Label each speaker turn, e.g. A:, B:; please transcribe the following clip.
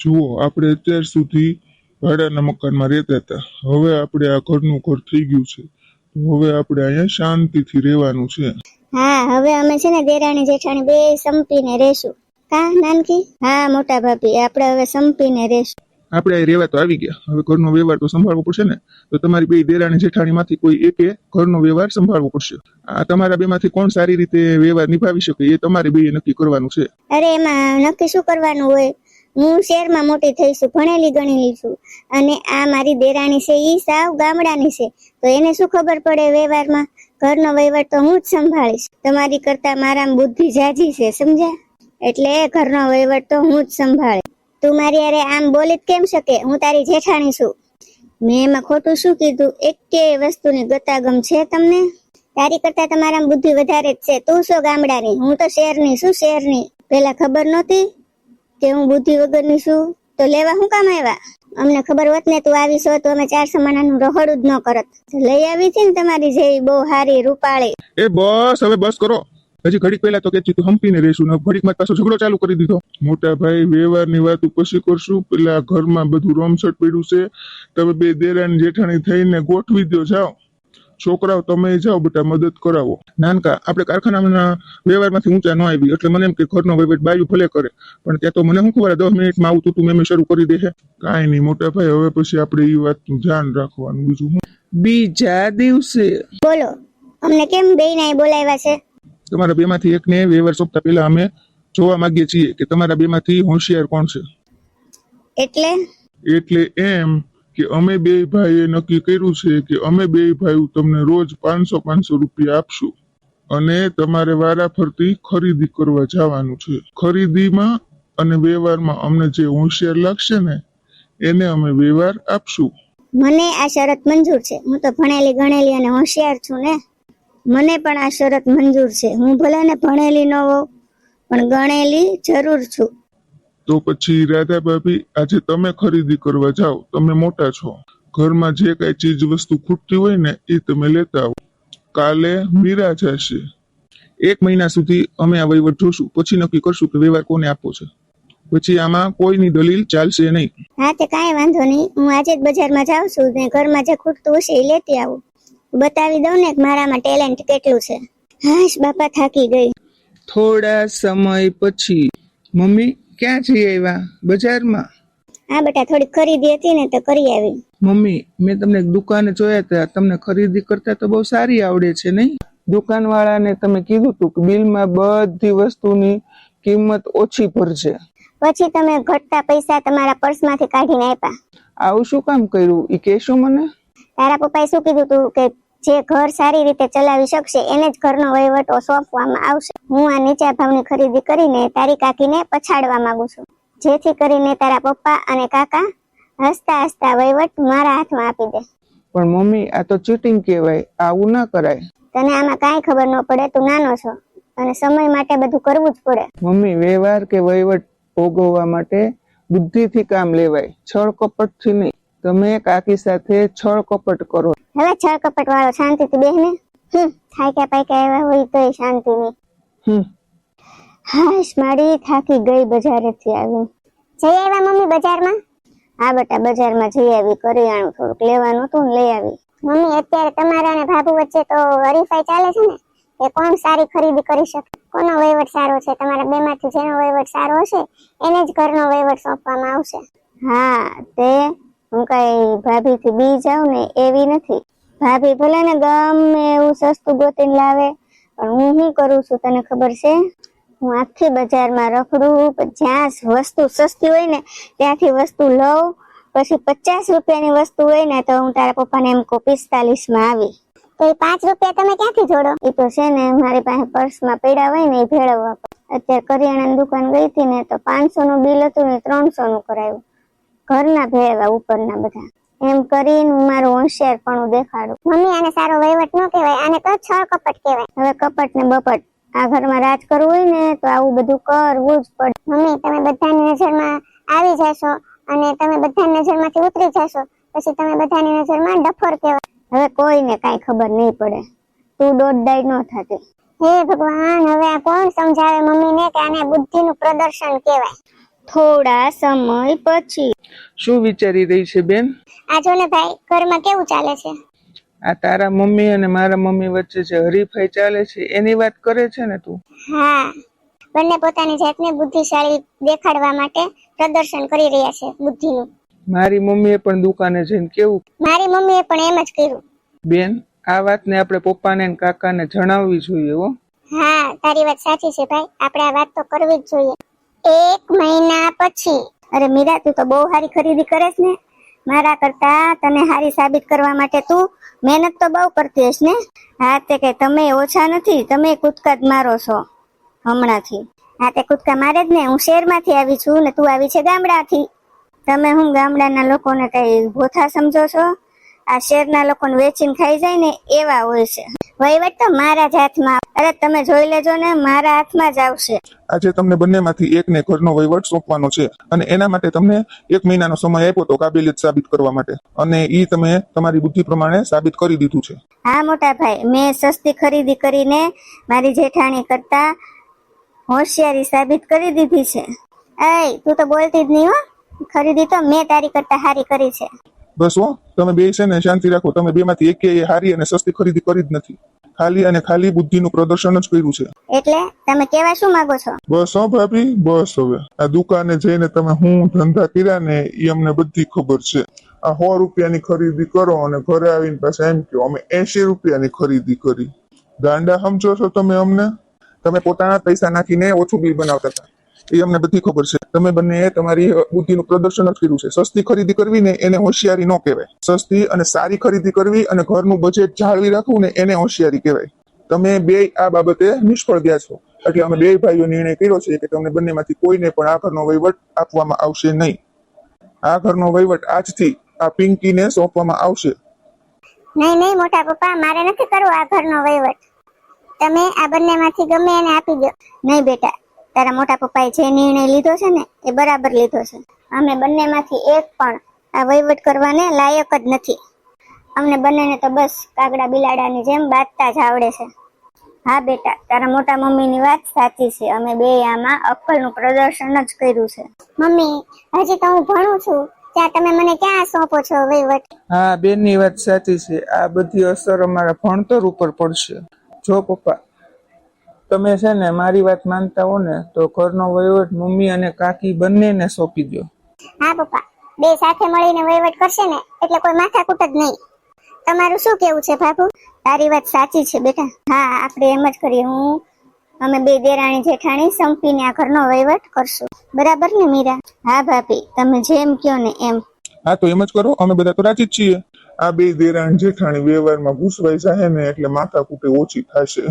A: જુઓ આપણે અત્યાર સુધી ભાડાના મકાનમાં રહેતા હતા. હવે આપણે આ ઘરનું ઘર થઈ ગયું છે. હવે આપણે અહીંયા શાંતિથી રહેવાનું છે.
B: હા હવે અમે છે ને દેરાણી જેઠાણી બે સંપીને રહેશું. કા નાનકી? હા મોટા ભાભી આપણે હવે સંપીને રહેશું.
A: આપણે અહીં રહેવા તો આવી ગયા. હવે ઘરનો વ્યવહાર તો સંભાળવો પડશે ને. તો તમારી બે દેરાણી જેઠાણીમાંથી કોઈ એકે ઘરનો વ્યવહાર સંભાળવો પડશે. આ તમારા બેમાંથી કોણ સારી રીતે વ્યવહાર નિભાવી શકે એ તમારે બે નક્કી કરવાનું છે.
B: અરે એમાં નક્કી શું કરવાનું હોય? હું શહેરમાં મોટી થઈશું ભણેલી ગણેલી છું. અને આ મારી દેરાણી છે એ સાવ ગામડાની છે. તો એને શું ખબર પડે વ્યવહારમાં? ઘરનો વહીવટ તો હું જ સંભાળીશ. તમારી કરતા મારા બુદ્ધિ જાજી છે, સમજ્યા? એટલે ઘરનો વહીવટ તો હું જ સંભાળે તું મારી અરે આમ બોલી કેમ શકે? હું તારી જેઠાણી છું. મેં એમાં ખોટું શું કીધું? એક વસ્તુની ગતાગમ છે તમને? તારી કરતા તમારા બુદ્ધિ વધારે જ છે. તું શું ગામડાની? હું તો શહેરની શું શહેરની. પેલા ખબર નહોતી? કે હું બુદ્ધિ વગરની છું, તો લેવા હું કામ આવ્યા? અમને ખબર હોત ને, તું આવી છો તો અમે ચાર સમાનાનું રહોડું જ ન કરત. લઈ આવી છે ને તમારી જેવી બહુ હારી રૂપાળી.
A: એ બસ, હવે બસ કરો. હજી ઘડીક પહેલા તો કે તું, હંપીને રહેશું ને ઘડીકમાં પાછો ઝઘડો ચાલુ કરી દીધો. મોટા ભાઈ, વ્યવહારની વાત પછી કરશું. પેલા ઘરમાં બધું રોમસટ પડ્યું છે. તમે બે દેરાની જેઠાણી થઈને ગોઠવી દો જાઓ. છોકરાઓ તમે જાઓ બેટા મદદ કરાવો. નાનકા આપણે કારખાનાના વ્યવહારમાંથી ઊંચા ન આવી. એટલે મને એમ કે ઘરનો વહીવટ બાયું ભલે કરે પણ ત્યાં તો મને શું ખબર દસ મિનિટમાં આવું તું મેં શરૂ કરી દે છે કાંઈ નહીં મોટા ભાઈ હવે પછી આપણે એ વાતનું ધ્યાન રાખવાનું. બીજું હું?
C: બીજા દિવસે.
B: બોલો અમને કેમ બે ના બોલાવ્યા છે?
A: તમારા બેમાંથી એકને વ્યવહાર સોંપતા પહેલા અમે જોવા માંગીએ છીએ કે તમારા બેમાંથી હોશિયાર કોણ છે?
B: એટલે?
A: એટલે એમ કે અમે બે ભાઈએ નક્કી કર્યું છે કે અમે બે ભાઈ તમને રોજ પાંચસો પાંચસો રૂપિયા આપશું. અને તમારે વારા ફરતી ખરીદી કરવા જવાનું છે. ખરીદીમાં અને વ્યવહારમાં અમને જે હોશિયાર લાગશે ને, એને અમે વ્યવહાર આપશું.
B: મને આ શરત મંજૂર છે. હું તો ભણેલી ગણેલી અને હોશિયાર છું ને. મને પણ આ શરત મંજૂર છે. હું ભલે ને ભણેલી ન હોઉં, પણ ગણેલી જરૂર છું.
A: તો પછી રાધા ભાભી આજે તમે ખરીદી કરવા જાઓ. તમે મોટા છો. ઘરમાં જે કઈ ચીજ વસ્તુ ખૂટતી હોય ને એ તમે લેતા આવો. કાલે મીરા જશે. એક મહિના સુધી અમે આ વહીવટ જોશું. પછી નક્કી કરશું કે વ્યવહાર કોને આપવો છે. પછી આમાં કોઈની દલીલ ચાલશે નહીં.
B: હા તે કાંઈ વાંધો નહીં. હું આજે જ બજારમાં જાઉં છું. ને ઘરમાં જે ખૂટતું હશે એ લેતી આવું. બતાવી દઉં ને કે મારામાં ટેલેન્ટ કેટલું છે. હાશ બાપા થાકી ગઈ.
C: થોડા સમય પછી. મમ્મી ક્યાં જઈ આવ્યા? બજારમાં?
B: હા બેટા થોડી ખરીદી હતી ને તો કરી આવી.
C: મમ્મી મેં તમને દુકાને જોયા હતા. તમને ખરીદી કરતા તો બહુ સારી આવડે છે નહીં? દુકાનવાળાને તમે કીધું હતું કે બિલમાં બધી વસ્તુની કિંમત ઓછી ભરજે.
B: પછી તમે ઘટતા પૈસા તમારા પર્સમાંથી કાઢીને આપ્યા.
C: આવું શું કામ કર્યું? એ કહેશો મને?
B: તારા પપ્પાએ શું કીધું તું કે જે ઘર સારી રીતે ચલાવી શકશે એને જ ઘરનો વહીવટો સોંપવામાં આવશે. હું આ નીચા ભાવની ખરીદી કરીને તારી કાકીને પછાડવા માંગુ છું. જેથી કરીને તારા પપ્પા અને કાકા હસતા હસતા વહીવટ મારા હાથમાં આપી દે.
C: પણ મમ્મી આ તો ચીટિંગ કહેવાય. આવું ના કરાય.
B: તને આમાં કાંઈ ખબર ન પડે તું નાનો છો અને સમય માટે બધું કરવું જ પડે.
C: મમ્મી વ્યવહાર કે વહીવટ ભોગવવા માટે બુદ્ધિથી કામ લેવાય. છળ કપટથી નહીં. તમે કાકી સાથે છળ કપટ કરો.
B: હવે છળ કપટ વાળો શાંતિથી બેહને. હમ થાક્યા પાક્યા એવા હોય તોય શાંતિ નહીં
C: હમ.
B: હાશ મારી થાકી ગઈ બજારેથી આવી. જઈ આવ્યા મમ્મી બજારમાં? હા બેટા બજારમાં જઈ આવી. કરિયાણું થોડુંક લેવાનું હતું ને લઈ આવી. મમ્મી અત્યારે તમારા અને ભાભુ વચ્ચે તો હરીફાઈ ચાલે છે ને? કે કોણ સારી ખરીદી કરી શકે? કોનો વહીવટ સારો છે? તમારા બે માંથી જેનો વહીવટ સારો હશે એને જ ઘરનો વહીવટ સોંપવામાં આવશે. હા તે હું કઈ ભાભી થી બી જાઉં ને એવી નથી. ભાભી ભલે ને ગમે એવું સસ્તું ગોતીને લાવે પણ હું શું કરું છું તને ખબર છે? હું આખી બજારમાં રખડું જ્યાં વસ્તુ સસ્તી હોય ને ત્યાંથી વસ્તુ લઉં પછી પચાસ રૂપિયાની વસ્તુ હોય ને તો હું તારા પપ્પાને એમ કહું પિસ્તાલીસમાં આવી. તો એ પાંચ રૂપિયા તમે ક્યાંથી જોડો? એ તો છે ને મારી પાસે પર્સમાં પડ્યા હોય ને એ ભેળવવા અત્યારે કરિયાણાની દુકાન ગઈ હતી ને તો પાંચસો નું બિલ હતું ને ત્રણસો નું કરાયું. ઘરના ભેળવા ઉપરના બધા. એમ કરીને હું મારું હોશિયારપણું દેખાડું. મમ્મી આને સારો વહીવટ ન કહેવાય, આને તો છળ કપટ કહેવાય. હવે કપટ ને બપટ. આ ઘરમાં રાજ કરવું હોય ને, તો આવું બધું કરવું જ પડે મમ્મી, તમે બધાની નજરમાં આવી જશો અને તમે બધાની નજરમાંથી ઉતરી જશો, પછી તમે બધાની નજરમાં ડફર કહેવાય. હવે કોઈને કાંઈ ખબર નહીં પડે. તું દોઢ દાઈ ન થતી. હે ભગવાન, હવે આ કોણ સમજાવે મમ્મીને કે આને બુદ્ધિનું પ્રદર્શન કહેવાય? થોડા સમય પછી.
C: શું વિચારી રહી છે બેન?
B: આ જો ને ભાઈ ઘરમાં કેવું ચાલે છે?
C: આ તારા મમ્મી અને મારા મમ્મી વચ્ચે જે હરીફાઈ ચાલે છે એની વાત કરે છે ને તું?
B: હા. બંને પોતાની જાતને બુદ્ધિશાળી દેખાડવા માટે પ્રદર્શન કરી રહ્યા છે બુદ્ધિનું.
C: મારી મમ્મીએ પણ દુકાને જઈને કેવું?
B: મારી મમ્મીએ પણ એમ જ કર્યું.
C: બેન આ વાતને આપણે પપ્પાને અને કાકાને જણાવવી જોઈએ હો.
B: હા તારી વાત સાચી છે ભાઈ. આપણે આ વાત તો કરવી જ જોઈએ. એક મહિના પછી. અરે મીરા, તું તો બહુ સારી ખરીદી કરે ને. મારા કરતા તને સારી સાબિત કરવા માટે તું મહેનત તો બહુ કરતી હશ ને. હા, તે કે તમે ઓછા નથી, તમે કૂદકા જ મારો છો, હમણાંથી. હા, તે કૂદકા મારે જ ને, હું શહેરમાંથી આવી છું ને તું આવી છે ગામડાથી. તમે હું ગામડાના લોકોને કઈ ભોથા સમજો છો? આ શહેરના લોકોને વેચીને ખાઈ જાય ને એવા હોય છે. વહીવટ તો મારા જ હાથમાં અરે તમે જોઈ લેજો ને મારા હાથમાં જ આવશે.
A: આજે તમને બંનેમાંથી એકને ઘરનો વહીવટ સોંપવાનો છે અને એના માટે તમને એક મહિનાનો સમય આપ્યો તો કાબિલિયત સાબિત કરવા માટે. અને ઈ તમે તમારી બુદ્ધિ પ્રમાણે સાબિત કરી દીધું છે.
B: હા મોટા ભાઈ મેં સસ્તી ખરીદી કરીને મારી જેઠાણી કરતા હોશિયારી સાબિત કરી દીધી છે. એય તું તો બોલતી જ નહીં હો. ખરીદી તો મેં તારી કરતા હારી કરી છે.
A: બસ હો તમે બે છે ને શાંતિ રાખો. તમે બેમાંથી એકે હારી અને સસ્તી ખરીદી કરી જ નથી. ખાલી અને ખાલી બુદ્ધિનું પ્રદર્શન જ કર્યું છે.
B: એટલે તમે કેવા શું માંગો છો?
A: બસ હો ભાભી બસ હવે. આ દુકાને જઈને તમે હું ધંધા કર્યા ને એ અમને બધી ખબર છે. આ સો રૂપિયાની ખરીદી કરો અને ઘરે આવીને પાછા એમ કહો અમે એસી રૂપિયાની ખરીદી કરી. ગાંડા સમજો છો તમે અમને? તમે પોતાના પૈસા નાખીને ઓછું બિલ બનાવતા હતા. એ અમને બધી ખબર છે. તમે બંને તમારી બુદ્ધિનું પ્રદર્શન જ કર્યું છે. સસ્તી ખરીદી કરવી ને એને હોશિયારી ન કહેવાય. સસ્તી અને સારી ખરીદી કરવી અને ઘરનું બજેટ જાળવી રાખવું ને એને હોશિયારી કહેવાય. તમે બે આ બાબતે નિષ્ફળ ગયા છો. એટલે અમે બે ભાઈઓ નિર્ણય કર્યો છે કે તમને બંનેમાંથી કોઈને પણ આ ઘરનો વહીવટ આપવામાં આવશે નહીં. આ ઘરનો વહીવટ આજથી આ પિંકીને સોંપવામાં આવશે.
B: નહીં નહીં, મોટા પપ્પા, મારે નથી કરવો આ ઘરનો વહીવટ. તમે આ બંનેમાંથી ગમે એને આપી દો નહીં બેટા તારા મોટા પપ્પાએ જે નિર્ણય લીધો છે ને, એ બરાબર લીધો છે. અમે બંનેમાંથી એક પણ આ વહીવટ કરવાને લાયક જ નથી. અમને બંનેને તો બસ કાગડા બિલાડાની જેમ બાંધતા જ આવડે છે. હા બેટા, તારા મોટા મમ્મીની વાત સાચી છે. અમે બે આમાં અક્કલનું પ્રદર્શન જ કર્યું છે. મમ્મી, હજી તો હું ભણું છું. ત્યાં તમે મને ક્યાં સોંપો છો વહીવટ?
C: હા, બેનની વાત સાચી છે. આ બધી અસર અમારા ભણતર ઉપર પડશે. જો પપ્પા તમે છે ને મારી વાત માનતા હો ને તો ઘરનો વહીવટ મમ્મી અને કાકી બંનેને સોંપી દો
B: હા પપ્પા. બે સાથે મળીને વહીવટ કરશે ને એટલે કોઈ માથાકૂટ જ નહીં. તમારું શું કેવું છે બાપુ તારી વાત સાચી છે બેટા. હા આપણે એમ જ કરીએ. હું અમે બે દેરાણી જેઠાણી સંપીને આ ઘરનો વહીવટ કરશું. બરાબર ને મીરા? હા ભાભી તમે જેમ કયો ને એમ.
A: હા તો એમ જ કરો. અમે બધા તો રાજી જ છીએ. આ બે દેરાણ જેઠાણી વ્યવહારમાં ઘૂસવાઈ જાય ને એટલે માથા કૂટે ઓછી થશે.